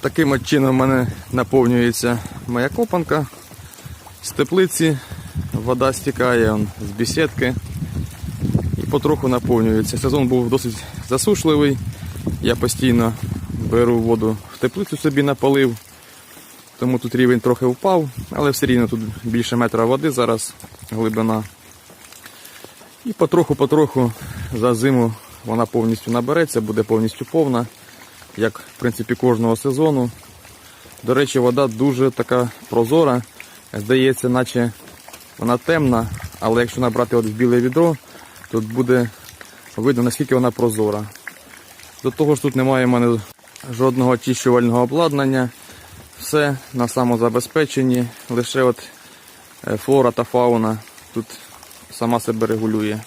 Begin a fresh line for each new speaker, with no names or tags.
Таким от чином в мене наповнюється моя копанка. З теплиці вода стікає он, з бісідки і потроху наповнюється. Сезон був досить засушливий. Я постійно беру воду в теплицю собі напалив, тому тут рівень трохи впав, але все рівно тут більше метра води зараз глибина. І потроху-потроху за зиму вона повністю набереться, буде повністю повна, як в принципі кожного сезону. До речі, вода дуже така прозора. Здається, наче вона темна, але якщо набрати от в біле відро, тут буде видно, наскільки вона прозора. До того ж тут немає в мене жодного очищувального обладнання. Все на самозабезпеченні, лише от е, флора та фауна тут сама себе регулює.